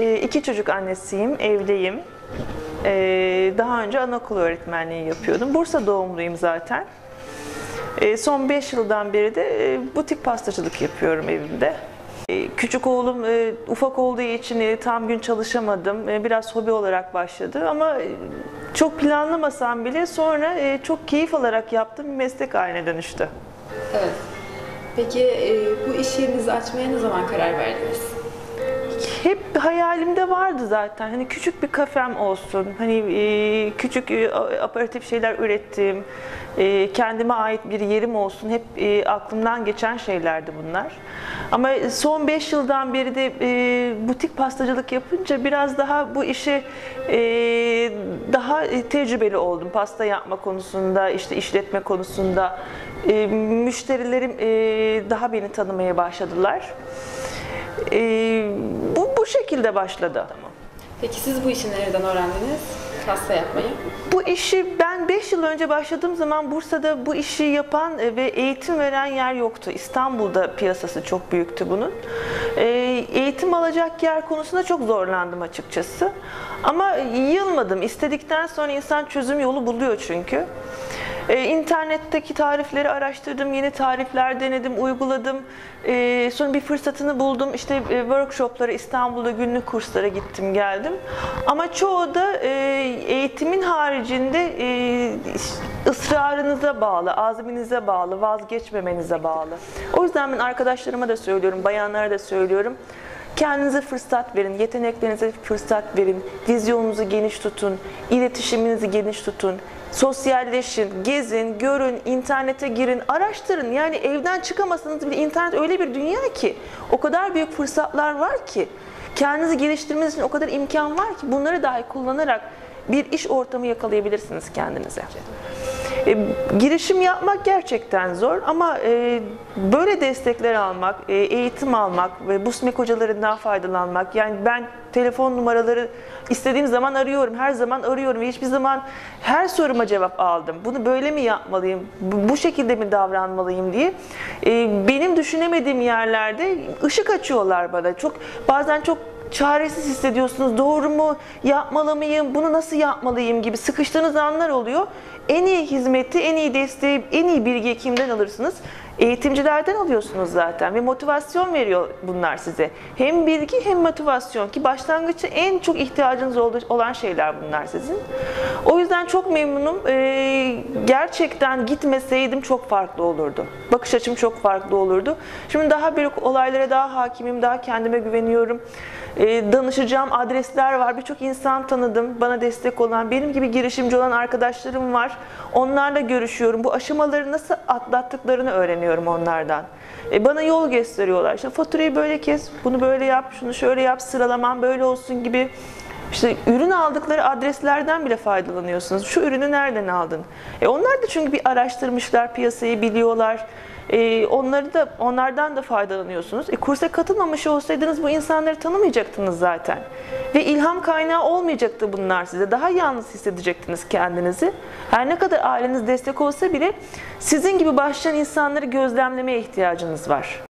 E, iki çocuk annesiyim, evliyim. E, daha önce anaokulu öğretmenliği yapıyordum. Bursa doğumluyum zaten. E, son 5 yıldan beri de e, butik pastacılık yapıyorum evimde. Küçük oğlum e, ufak olduğu için e, tam gün çalışamadım. Biraz hobi olarak başladı ama çok planlamasam bile sonra çok keyif alarak yaptığım bir meslek haline dönüştü. Evet. Peki bu iş yerinizi açmaya ne zaman karar verdiniz? Hep hayalimde vardı zaten. Hani küçük bir kafem olsun. Hani e, küçük e, aparatif şeyler ürettiğim, e, kendime ait bir yerim olsun. Hep e, aklımdan geçen şeylerdi bunlar. Ama son 5 yıldan beri de e, butik pastacılık yapınca biraz daha bu işe e, daha e, tecrübeli oldum. Pasta yapma konusunda, işte işletme konusunda. E, müşterilerim e, daha beni tanımaya başladılar. Ee, bu şekilde başladı. Peki siz bu işi nereden öğrendiniz? Pasta yapmayı. Bu işi ben 5 yıl önce başladığım zaman Bursa'da bu işi yapan e, ve eğitim veren yer yoktu. İstanbul'da piyasası çok büyüktü bunun. Ee, eğitim alacak yer konusunda çok zorlandım açıkçası. Ama yılmadım. İstedikten sonra insan çözüm yolu buluyor çünkü. Ee, internetteki tarifleri araştırdım, yeni tarifler denedim, uyguladım. Ee, sonra bir fırsatını buldum. İşte e, workshoplara, İstanbul'da günlük kurslara gittim, geldim. Ama çoğu da e, eğitimin haricinde e, ısrarınıza bağlı, azminize bağlı, vazgeçmemenize bağlı. O yüzden ben arkadaşlarıma da söylüyorum, bayanlara da söylüyorum. Kendinize fırsat verin, yeteneklerinize fırsat verin, vizyonunuzu geniş tutun, iletişiminizi geniş tutun, sosyalleşin, gezin, görün, internete girin, araştırın. Yani evden çıkamasanız bile internet öyle bir dünya ki, o kadar büyük fırsatlar var ki, kendinizi geliştirmeniz için o kadar imkan var ki bunları dahi kullanarak bir iş ortamı yakalayabilirsiniz kendinize. E, girişim yapmak gerçekten zor ama e, böyle destekler almak, e, eğitim almak ve BUSMEK hocalarından faydalanmak. Yani ben telefon numaraları istediğim zaman arıyorum, her zaman arıyorum ve hiçbir zaman her soruma cevap aldım. Bunu böyle mi yapmalıyım, bu, bu şekilde mi davranmalıyım diye. E, benim düşünemediğim yerlerde ışık açıyorlar bana. Çok bazen çok çaresiz hissediyorsunuz. Doğru mu? Yapmalı mıyım? Bunu nasıl yapmalıyım gibi sıkıştığınız anlar oluyor. En iyi hizmeti, en iyi desteği, en iyi bilgiyi kimden alırsınız? Eğitimcilerden alıyorsunuz zaten ve motivasyon veriyor bunlar size. Hem bilgi hem motivasyon ki başlangıçta en çok ihtiyacınız olan şeyler bunlar sizin. O yüzden çok memnunum. Ee, gerçekten gitmeseydim çok farklı olurdu. Bakış açım çok farklı olurdu. Şimdi daha büyük olaylara daha hakimim, daha kendime güveniyorum. Ee, danışacağım adresler var. Birçok insan tanıdım. Bana destek olan, benim gibi girişimci olan arkadaşlarım var. Onlarla görüşüyorum. Bu aşamaları nasıl atlattıklarını öğreniyorum onlardan. Ee, bana yol gösteriyorlar. İşte faturayı böyle kes, bunu böyle yap, şunu şöyle yap, sıralaman böyle olsun gibi. İşte ürün aldıkları adreslerden bile faydalanıyorsunuz. Şu ürünü nereden aldın? E onlar da çünkü bir araştırmışlar, piyasayı biliyorlar. E, onları da onlardan da faydalanıyorsunuz. E, kursa katılmamış olsaydınız bu insanları tanımayacaktınız zaten. Ve ilham kaynağı olmayacaktı bunlar size. Daha yalnız hissedecektiniz kendinizi. Her ne kadar aileniz destek olsa bile sizin gibi başlayan insanları gözlemlemeye ihtiyacınız var.